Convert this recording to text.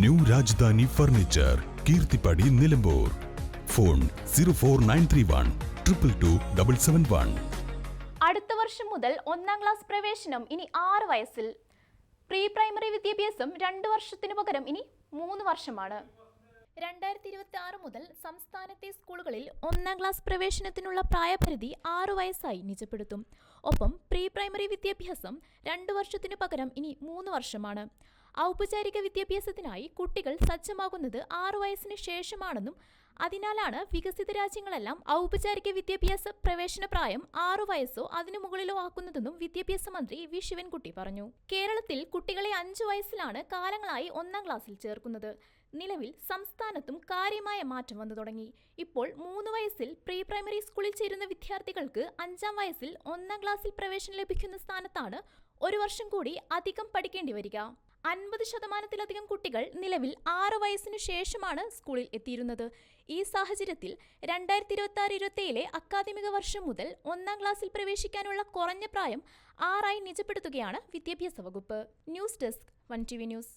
New Rajadhani furniture Keerthippadi Nilambur. Phone zero four nine three one triple two double seven one. അടുത്ത വർഷം മുതൽ ഒന്നാം class പ്രവേശനം ഇനി ആറ് വയസ്സിൽ. പ്രീ പ്രൈമറി വിദ്യാഭ്യാസം രണ്ട് വർഷത്തിനു പകരം ഇനി മൂന്ന് വർഷമാണ്. രണ്ടായിരത്തി ഇരുപത്തി ആറ് മുതൽ സംസ്ഥാനത്തെ സ്കൂളുകളിൽ ഒന്നാം ക്ലാസ് പ്രവേശനത്തിനുള്ള പ്രായപരിധി ആറു വയസ്സായി നിജപ്പെടുത്തും. ഒപ്പം പ്രീ പ്രൈമറി വിദ്യാഭ്യാസം രണ്ട് വർഷത്തിനു പകരം ഇനി മൂന്ന് വർഷമാണ്. ഔപചാരിക വിദ്യാഭ്യാസത്തിനായി കുട്ടികൾ സജ്ജമാകുന്നത് ആറു വയസ്സിന് ശേഷമാണെന്നും അതിനാലാണ് വികസിത രാജ്യങ്ങളെല്ലാം ഔപചാരിക വിദ്യാഭ്യാസ പ്രവേശന പ്രായം ആറു വയസ്സോ അതിനു മുകളിലോ ആക്കുന്നതെന്നും വിദ്യാഭ്യാസ മന്ത്രി വി. ശിവൻകുട്ടി പറഞ്ഞു. കേരളത്തിൽ കുട്ടികളെ അഞ്ചു വയസ്സിലാണ് കാലങ്ങളായി ഒന്നാം ക്ലാസ്സിൽ ചേർക്കുന്നത്. നിലവിൽ സംസ്ഥാനത്തും കാര്യമായ മാറ്റം വന്നു തുടങ്ങി. ഇപ്പോൾ മൂന്ന് വയസ്സിൽ പ്രീ പ്രൈമറി സ്കൂളിൽ ചേരുന്ന വിദ്യാർത്ഥികൾക്ക് അഞ്ചാം വയസ്സിൽ ഒന്നാം ക്ലാസ്സിൽ പ്രവേശനം ലഭിക്കുന്ന സ്ഥാനത്താണ് ഒരു വർഷം കൂടി അധികം പഠിക്കേണ്ടി വരിക. അൻപത് ശതമാനത്തിലധികം കുട്ടികൾ നിലവിൽ ആറ് വയസ്സിനു ശേഷമാണ് സ്കൂളിൽ എത്തിയിരുന്നത്. ഈ സാഹചര്യത്തിൽ രണ്ടായിരത്തി ഇരുപത്തി ആറ് ഇരുപത്തിയേഴിലെ അക്കാദമിക വർഷം മുതൽ ഒന്നാം ക്ലാസ്സിൽ പ്രവേശിക്കാനുള്ള കുറഞ്ഞ പ്രായം ആറായി നിജപ്പെടുത്തുകയാണ് വിദ്യാഭ്യാസ വകുപ്പ്. News desk one T V news.